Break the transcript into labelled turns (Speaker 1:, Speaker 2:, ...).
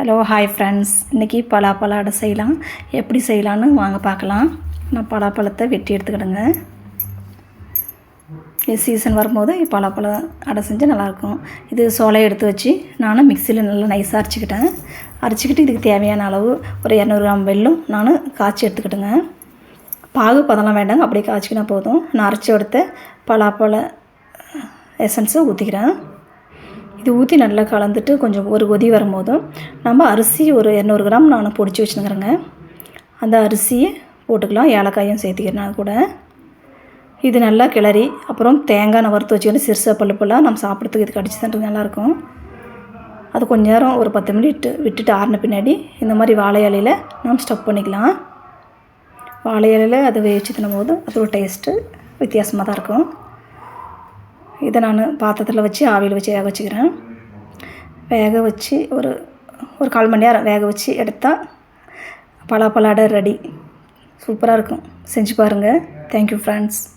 Speaker 1: Hello hi friends இன்றைக்கி பலாப்பழ அடை செய்யலாம். எப்படி செய்யலான்னு வாங்க பார்க்கலாம். நான் பலாப்பழத்தை வெட்டி எடுத்துக்கிடுங்க. இது சீசன் வரும்போது பலாப்பழம் அடை செஞ்சால் நல்லாயிருக்கும். இது சோலையை எடுத்து வச்சு நானும் மிக்சியில் நல்லா நைஸாக அரைச்சிக்கிட்டேன். அரைச்சிக்கிட்டு இதுக்கு தேவையான அளவு ஒரு இரநூறு கிராம் வெல்லும் நான் காய்ச்சி எடுத்துக்கிட்டுங்க பாகு பதெல்லாம் வேண்டாங்க அப்படியே காய்ச்சிக்கினா போதும். நான் அரைச்சி எடுத்த பலாப்பழ எசன்ஸை ஊற்றிக்கிறேன் இது ஊற்றி நல்லா கலந்துட்டு கொஞ்சம் ஒரு கொதி வரும்போதும் நம்ம அரிசி ஒரு இரநூறு கிராம் நான் பொடிச்சு வச்சுருக்குறேங்க. அந்த அரிசியை போட்டுக்கலாம். ஏலக்காயும் சேர்த்திக்கிறேன் கூட. இது நல்லா கிளறி அப்புறம் தேங்காய் நான் வறுத்து வச்சுக்கணும் சிறுசா பல்லுப்பெல்லாம் நம்ம சாப்பிட்றதுக்கு இது கடிச்சு தான் நல்லாயிருக்கும். அது கொஞ்ச நேரம் ஒரு பத்து மினிட் விட்டுட்டு ஆறின பின்னாடி இந்த மாதிரி வாழை இலையில் நம்ம ஸ்டப் பண்ணிக்கலாம். வாழை இலையில் அதை வேவிச்சு தின்னும்போது அது ஒரு டேஸ்ட்டு வித்தியாசமாக தான் இருக்கும். இதை நான் பாத்திரத்தில் வச்சு ஆவியில் வச்சு வேக வச்சுக்கிறேன். வேக வச்சு ஒரு ஒரு கால் மணி நேரம் வேக வச்சு எடுத்தால் பலாப்பழ ரெடி சூப்பராக இருக்கும். செஞ்சு பாருங்கள் தேங்க்யூ ஃப்ரெண்ட்ஸ்